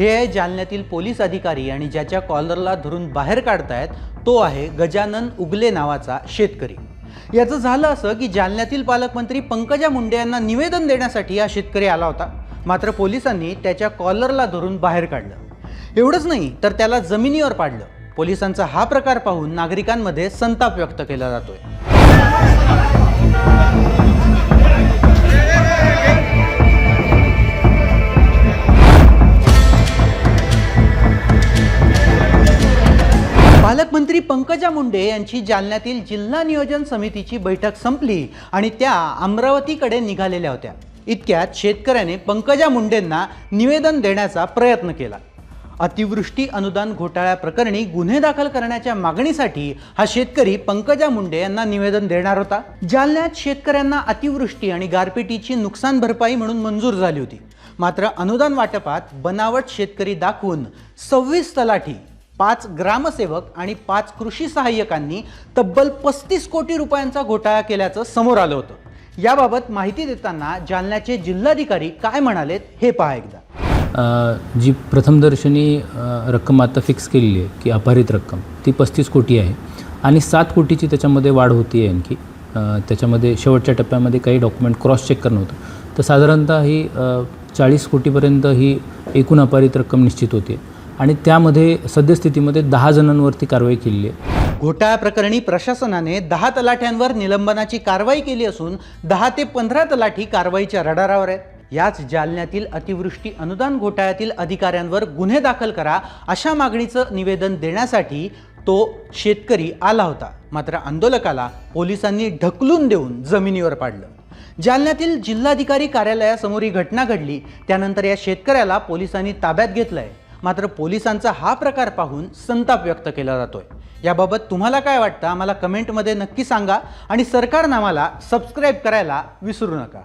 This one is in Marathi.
हे आहे जालन्यातील पोलीस अधिकारी आणि ज्याच्या कॉलरला धरून बाहेर काढतायत तो आहे गजानन उगले नावाचा शेतकरी. याचं झालं असं की जालन्यातील पालकमंत्री पंकजा मुंडे यांना निवेदन देण्यासाठी हा शेतकरी आला होता. मात्र पोलिसांनी त्याच्या कॉलरला धरून बाहेर काढलं. एवढंच नाही तर त्याला जमिनीवर पाडलं. पोलिसांचा हा प्रकार पाहून नागरिकांमध्ये संताप व्यक्त केला जातोय. पालकमंत्री पंकजा मुंडे यांची जालन्यातील जिल्हा नियोजन समितीची बैठक संपली आणि त्या अमरावतीकडे निघालेल्या होत्या. इतक्यात शेतकऱ्याने पंकजा मुंडेंना निवेदन देण्याचा प्रयत्न केला. अतिवृष्टी अनुदान घोटाळ्याप्रकरणी गुन्हे दाखल करण्याच्या मागणीसाठी हा शेतकरी पंकजा मुंडे यांना निवेदन देणार होता. जालन्यात शेतकऱ्यांना अतिवृष्टी आणि गारपिटीची नुकसान भरपाई म्हणून मंजूर झाली होती. मात्र अनुदान वाटपात बनावट शेतकरी दाखवून सव्वीस तलाठी पाच ग्रामसेवक आणि पाच कृषी सहाय्यकांनी तब्बल पस्तीस कोटी रुपयांचा घोटाळा केल्याचं समोर आलं होतं. याबाबत माहिती देताना जालन्याचे जिल्हाधिकारी काय म्हणालेत हे पहा एकदा. जी प्रथमदर्शनी रक्कम आता फिक्स केलेली आहे की अपहरित रक्कम ती पस्तीस कोटी आहे. आणि सात कोटीची त्याच्यामध्ये वाढ होती आहे आणखी. त्याच्यामध्ये शेवटच्या टप्प्यामध्ये काही डॉक्युमेंट क्रॉस चेक करणं होतं. तर साधारणतः ही चाळीस कोटीपर्यंत ही एकूण अपहरित रक्कम निश्चित होती आणि त्यामध्ये सद्यस्थितीमध्ये दहा जणांवरती कारवाई केलेली आहे. घोटाळा प्रकरणी प्रशासनाने दहा तलाठ्यांवर निलंबनाची कारवाई केली असून दहा ते पंधरा तलाठी कारवाईच्या रडारावर आहेत. याच जालन्यातील अतिवृष्टी अनुदान घोटाळ्यातील अधिकाऱ्यांवर गुन्हे दाखल करा अशा मागणीचं निवेदन देण्यासाठी तो शेतकरी आला होता. मात्र आंदोलकाला पोलिसांनी ढकलून देऊन जमिनीवर पाडलं. जालन्यातील जिल्हाधिकारी कार्यालयासमोर ही घटना घडली. त्यानंतर या शेतकऱ्याला पोलिसांनी ताब्यात घेतलं आहे मात्र पोलिसांचा हा प्रकार पाहून संताप व्यक्त केला जातोय. याबाबत तुम्हाला काय वाटतं? आम्हाला कमेंटमध्ये नक्की सांगा आणि सरकारनामाला सबस्क्राईब करायला विसरू नका.